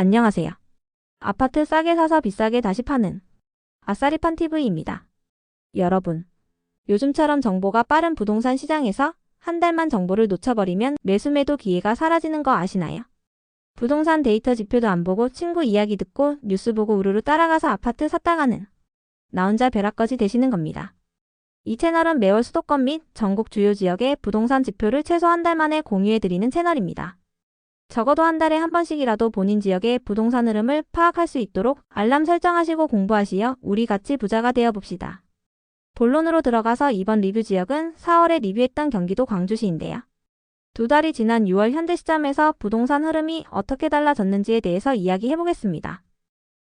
안녕하세요. 아파트 싸게 사서 비싸게 다시 파는 아싸리판 TV입니다. 여러분, 요즘처럼 정보가 빠른 부동산 시장에서 한 달만 정보를 놓쳐버리면 매수 매도 기회가 사라지는 거 아시나요? 부동산 데이터 지표도 안 보고 친구 이야기 듣고 뉴스 보고 우르르 따라가서 아파트 샀다 가는 나 혼자 벼락거지 되시는 겁니다. 이 채널은 매월 수도권 및 전국 주요 지역의 부동산 지표를 최소 한 달 만에 공유해드리는 채널입니다. 적어도 한 달에 한 번씩이라도 본인 지역의 부동산 흐름을 파악할 수 있도록 알람 설정하시고 공부하시어 우리 같이 부자가 되어 봅시다. 본론으로 들어가서 이번 리뷰 지역은 4월에 리뷰했던 경기도 광주시인데요. 두 달이 지난 6월 현재 시점에서 부동산 흐름이 어떻게 달라졌는지에 대해서 이야기해 보겠습니다.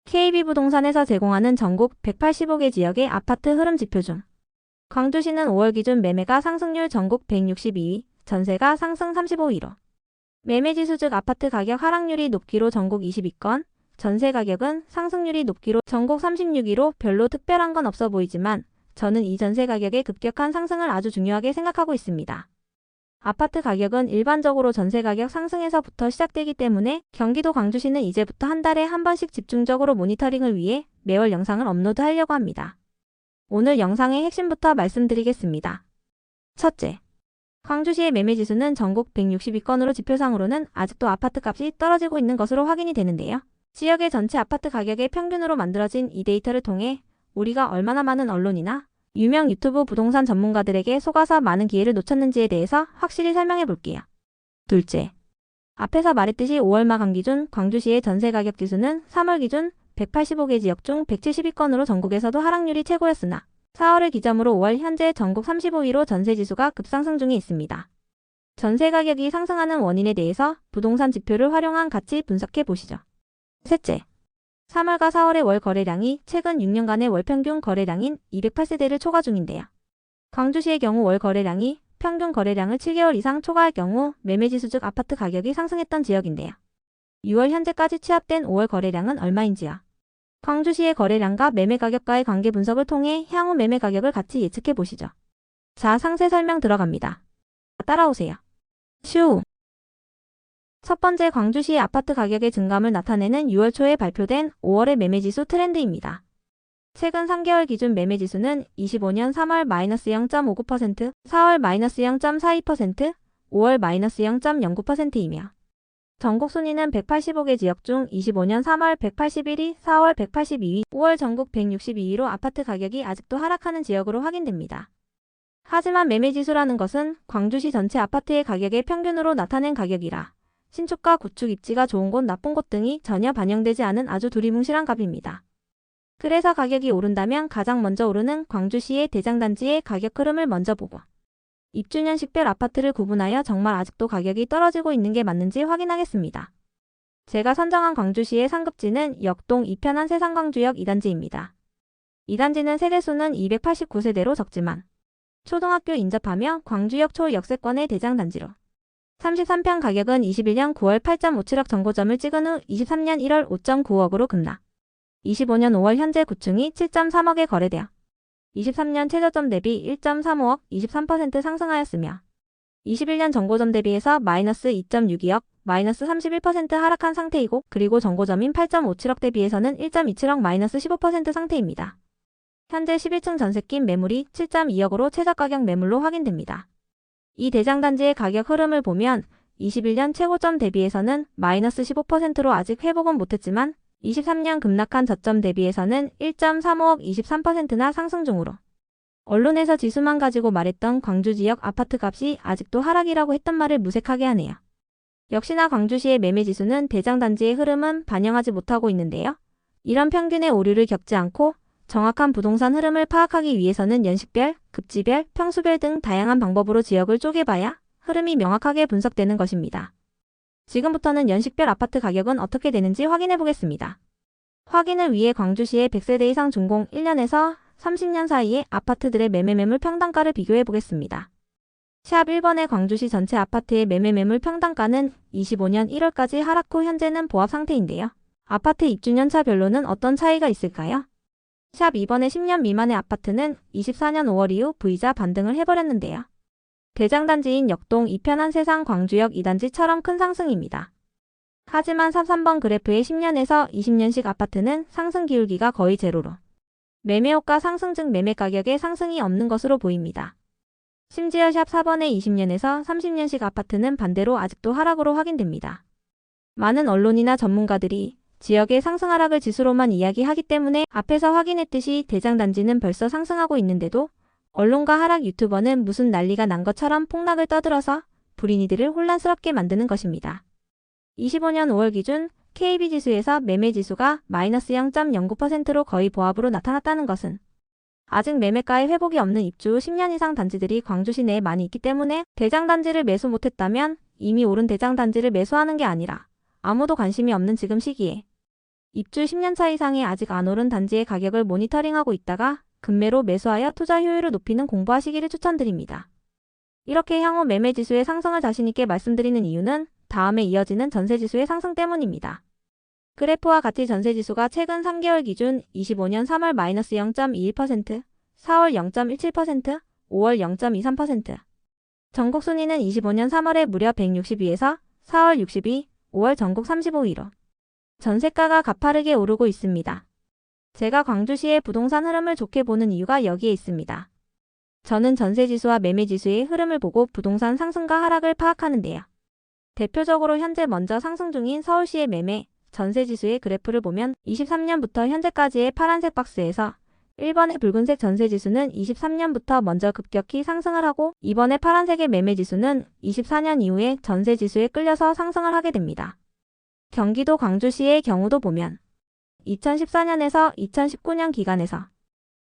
KB부동산에서 제공하는 전국 185개 지역의 아파트 흐름 지표 중 광주시는 5월 기준 매매가 상승률 전국 162위, 전세가 상승 35위로 매매지수 즉 아파트 가격 하락률이 높기로 전국 22건, 전세 가격은 상승률이 높기로 전국 36위로 별로 특별한 건 없어 보이지만 저는 이 전세 가격의 급격한 상승을 아주 중요하게 생각하고 있습니다. 아파트 가격은 일반적으로 전세 가격 상승에서부터 시작되기 때문에 경기도 광주시는 이제부터 한 달에 한 번씩 집중적으로 모니터링을 위해 매월 영상을 업로드하려고 합니다. 오늘 영상의 핵심부터 말씀드리겠습니다. 첫째, 광주시의 매매지수는 전국 162건으로 지표상으로는 아직도 아파트 값이 떨어지고 있는 것으로 확인이 되는데요. 지역의 전체 아파트 가격의 평균으로 만들어진 이 데이터를 통해 우리가 얼마나 많은 언론이나 유명 유튜브 부동산 전문가들에게 속아서 많은 기회를 놓쳤는지에 대해서 확실히 설명해 볼게요. 둘째, 앞에서 말했듯이 5월 마감 기준 광주시의 전세 가격 지수는 3월 기준 185개 지역 중 172건으로 전국에서도 하락률이 최고였으나 4월을 기점으로 5월 현재 전국 35위로 전세 지수가 급상승 중에 있습니다. 전세 가격이 상승하는 원인에 대해서 부동산 지표를 활용한 같이 분석해 보시죠. 셋째, 3월과 4월의 월 거래량이 최근 6년간의 월 평균 거래량인 208세대를 초과 중인데요. 광주시의 경우 월 거래량이 평균 거래량을 7개월 이상 초과할 경우 매매지수 즉 아파트 가격이 상승했던 지역인데요. 6월 현재까지 취합된 5월 거래량은 얼마인지요? 광주시의 거래량과 매매 가격과의 관계 분석을 통해 향후 매매 가격을 같이 예측해 보시죠. 자, 상세 설명 들어갑니다. 따라오세요. 슈. 첫 번째 광주시의 아파트 가격의 증감을 나타내는 6월 초에 발표된 5월의 매매지수 트렌드입니다. 최근 3개월 기준 매매지수는 25년 3월 마이너스 0.59%, 4월 마이너스 0.42%, 5월 마이너스 0.09%이며 전국 순위는 185개 지역 중 25년 3월 181위, 4월 182위, 5월 전국 162위로 아파트 가격이 아직도 하락하는 지역으로 확인됩니다. 하지만 매매지수라는 것은 광주시 전체 아파트의 가격의 평균으로 나타낸 가격이라 신축과 구축 입지가 좋은 곳, 나쁜 곳 등이 전혀 반영되지 않은 아주 두리뭉실한 값입니다. 그래서 가격이 오른다면 가장 먼저 오르는 광주시의 대장단지의 가격 흐름을 먼저 보고 입주년식별 아파트를 구분하여 정말 아직도 가격이 떨어지고 있는 게 맞는지 확인하겠습니다. 제가 선정한 광주시의 상급지는 역동 이편한 세상광주역 2단지입니다. 2단지는 세대수는 289세대로 적지만 초등학교 인접하며 광주역 초역세권의 대장단지로 33평 가격은 21년 9월 8.57억 정고점을 찍은 후 23년 1월 5.95억으로 급락. 25년 5월 현재 구층이 7.3억에 거래되어 23년 최저점 대비 1.35억 23% 상승하였으며 21년 정고점 대비해서 마이너스 2.62억 마이너스 31% 하락한 상태이고 그리고 정고점인 8.57억 대비해서는 1.27억 마이너스 15% 상태입니다. 현재 11층 전세 낀 매물이 7.2억으로 최저가격 매물로 확인됩니다. 이 대장단지의 가격 흐름을 보면 21년 최고점 대비해서는 마이너스 15%로 아직 회복은 못했지만 23년 급락한 저점 대비해서는 1.35억 23%나 상승 중으로 언론에서 지수만 가지고 말했던 광주 지역 아파트 값이 아직도 하락이라고 했던 말을 무색하게 하네요. 역시나 광주시의 매매 지수는 대장단지의 흐름은 반영하지 못하고 있는데요. 이런 평균의 오류를 겪지 않고 정확한 부동산 흐름을 파악하기 위해서는 연식별, 급지별, 평수별 등 다양한 방법으로 지역을 쪼개봐야 흐름이 명확하게 분석되는 것입니다. 지금부터는 연식별 아파트 가격은 어떻게 되는지 확인해 보겠습니다. 확인을 위해 광주시의 100세대 이상 준공 1년에서 30년 사이의 아파트들의 매매 매물 평당가를 비교해 보겠습니다. 샵 1번의 광주시 전체 아파트의 매매 매물 평당가는 25년 1월까지 하락 후 현재는 보합 상태인데요. 아파트 입주년차 별로는 어떤 차이가 있을까요? 샵 2번의 10년 미만의 아파트는 24년 5월 이후 V자 반등을 해버렸는데요. 대장단지인 역동 이편한 세상 광주역 2단지처럼 큰 상승입니다. 하지만 3번 그래프의 10년에서 20년씩 아파트는 상승 기울기가 거의 제로로 매매호가 상승 즉 매매 가격에 상승이 없는 것으로 보입니다. 심지어 샵 4번의 20년에서 30년씩 아파트는 반대로 아직도 하락으로 확인됩니다. 많은 언론이나 전문가들이 지역의 상승 하락을 지수로만 이야기하기 때문에 앞에서 확인했듯이 대장단지는 벌써 상승하고 있는데도 언론과 하락 유튜버는 무슨 난리가 난 것처럼 폭락을 떠들어서 불인이들을 혼란스럽게 만드는 것입니다. 25년 5월 기준 KB 지수에서 매매 지수가 마이너스 0.09%로 거의 보합으로 나타났다는 것은 아직 매매가의 회복이 없는 입주 후 10년 이상 단지들이 광주 시 내에 많이 있기 때문에 대장 단지를 매수 못했다면 이미 오른 대장 단지를 매수하는 게 아니라 아무도 관심이 없는 지금 시기에 입주 10년 차 이상의 아직 안 오른 단지의 가격을 모니터링하고 있다가 급매로 매수하여 투자 효율을 높이는 공부하시기를 추천드립니다. 이렇게 향후 매매 지수의 상승을 자신있게 말씀드리는 이유는 다음에 이어지는 전세 지수의 상승 때문입니다. 그래프와 같이 전세 지수가 최근 3개월 기준 25년 3월 마이너스 0.21%, 4월 0.17%, 5월 0.23%. 전국 순위는 25년 3월에 무려 162에서 4월 62, 5월 전국 35위로 전세가가 가파르게 오르고 있습니다. 제가 광주시의 부동산 흐름을 좋게 보는 이유가 여기에 있습니다. 저는 전세지수와 매매지수의 흐름을 보고 부동산 상승과 하락을 파악하는데요. 대표적으로 현재 먼저 상승 중인 서울시의 매매, 전세지수의 그래프를 보면 23년부터 현재까지의 파란색 박스에서 1번의 붉은색 전세지수는 23년부터 먼저 급격히 상승을 하고 이번에 파란색의 매매지수는 24년 이후에 전세지수에 끌려서 상승을 하게 됩니다. 경기도 광주시의 경우도 보면 2014년에서 2019년 기간에서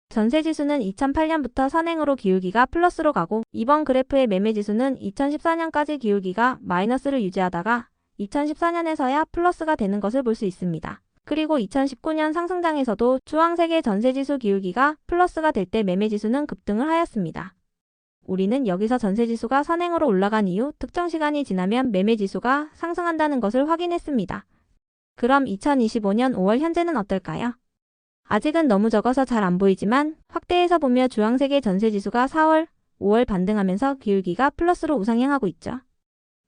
전세지수는 2008년부터 선행으로 기울기가 플러스로 가고 이번 그래프의 매매지수는 2014년까지 기울기가 마이너스를 유지하다가 2014년에서야 플러스가 되는 것을 볼 수 있습니다. 그리고 2019년 상승장에서도 주황색의 전세지수 기울기가 플러스가 될 때 매매지수는 급등을 하였습니다. 우리는 여기서 전세지수가 선행으로 올라간 이후 특정 시간이 지나면 매매지수가 상승한다는 것을 확인했습니다. 그럼 2025년 5월 현재는 어떨까요? 아직은 너무 적어서 잘 안 보이지만 확대해서 보며 주황색의 전세지수가 4월, 5월 반등하면서 기울기가 플러스로 우상향하고 있죠.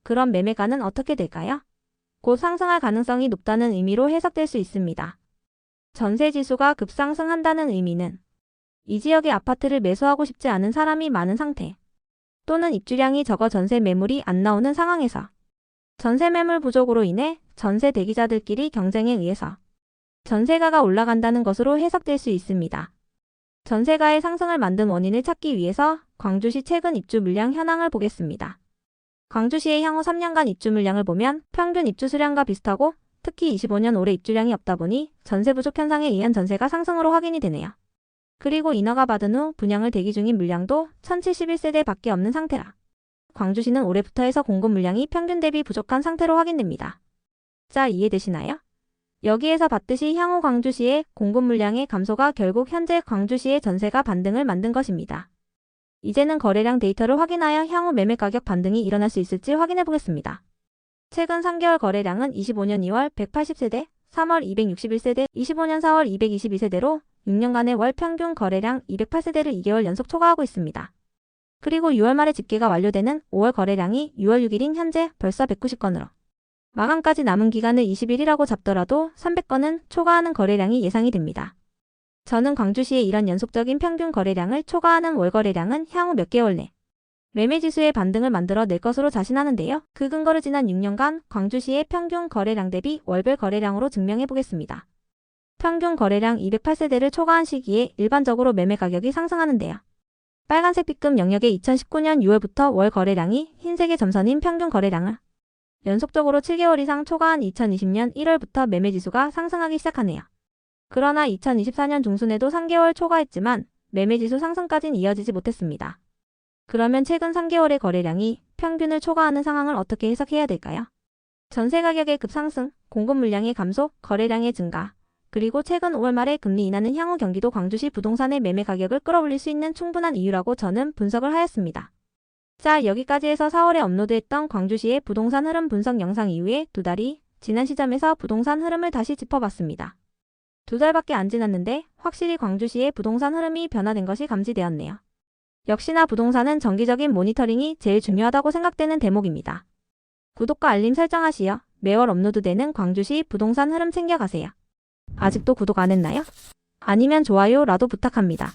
그럼 매매가는 어떻게 될까요? 곧 상승할 가능성이 높다는 의미로 해석될 수 있습니다. 전세지수가 급상승한다는 의미는 이 지역의 아파트를 매수하고 싶지 않은 사람이 많은 상태 또는 입주량이 적어 전세 매물이 안 나오는 상황에서 전세 매물 부족으로 인해 전세 대기자들끼리 경쟁에 의해서 전세가가 올라간다는 것으로 해석될 수 있습니다. 전세가의 상승을 만든 원인을 찾기 위해서 광주시 최근 입주 물량 현황을 보겠습니다. 광주시의 향후 3년간 입주 물량을 보면 평균 입주 수량과 비슷하고 특히 25년 올해 입주량이 없다 보니 전세 부족 현상에 의한 전세가 상승으로 확인이 되네요. 그리고 인허가 받은 후 분양을 대기 중인 물량도 1071세대 밖에 없는 상태라. 광주시는 올해부터 해서 공급 물량이 평균 대비 부족한 상태로 확인됩니다. 자, 이해되시나요? 여기에서 봤듯이 향후 광주시의 공급 물량의 감소가 결국 현재 광주시의 전세가 반등을 만든 것입니다. 이제는 거래량 데이터를 확인하여 향후 매매 가격 반등이 일어날 수 있을지 확인해 보겠습니다. 최근 3개월 거래량은 25년 2월 180세대, 3월 261세대, 25년 4월 222세대로 6년간의 월 평균 거래량 208세대를 2개월 연속 초과하고 있습니다. 그리고 6월 말에 집계가 완료되는 5월 거래량이 6월 6일인 현재 벌써 190건으로 마감까지 남은 기간을 20일이라고 잡더라도 300건은 초과하는 거래량이 예상이 됩니다. 저는 광주시의 이런 연속적인 평균 거래량을 초과하는 월 거래량은 향후 몇 개월 내 매매지수의 반등을 만들어 낼 것으로 자신하는데요. 그 근거를 지난 6년간 광주시의 평균 거래량 대비 월별 거래량으로 증명해 보겠습니다. 평균 거래량 208세대를 초과한 시기에 일반적으로 매매 가격이 상승하는데요. 빨간색 B급 영역의 2019년 6월부터 월 거래량이 흰색의 점선인 평균 거래량을 연속적으로 7개월 이상 초과한 2020년 1월부터 매매 지수가 상승하기 시작하네요. 그러나 2024년 중순에도 3개월 초과했지만 매매 지수 상승까진 이어지지 못했습니다. 그러면 최근 3개월의 거래량이 평균을 초과하는 상황을 어떻게 해석해야 될까요? 전세 가격의 급상승, 공급 물량의 감소, 거래량의 증가, 그리고 최근 5월 말에 금리 인하는 향후 경기도 광주시 부동산의 매매 가격을 끌어올릴 수 있는 충분한 이유라고 저는 분석을 하였습니다. 자, 여기까지 해서 4월에 업로드했던 광주시의 부동산 흐름 분석 영상 이후에 두 달이 지난 시점에서 부동산 흐름을 다시 짚어봤습니다. 두 달밖에 안 지났는데 확실히 광주시의 부동산 흐름이 변화된 것이 감지되었네요. 역시나 부동산은 정기적인 모니터링이 제일 중요하다고 생각되는 대목입니다. 구독과 알림 설정하시어 매월 업로드되는 광주시 부동산 흐름 챙겨가세요. 아직도 구독 안 했나요? 아니면 좋아요라도 부탁합니다.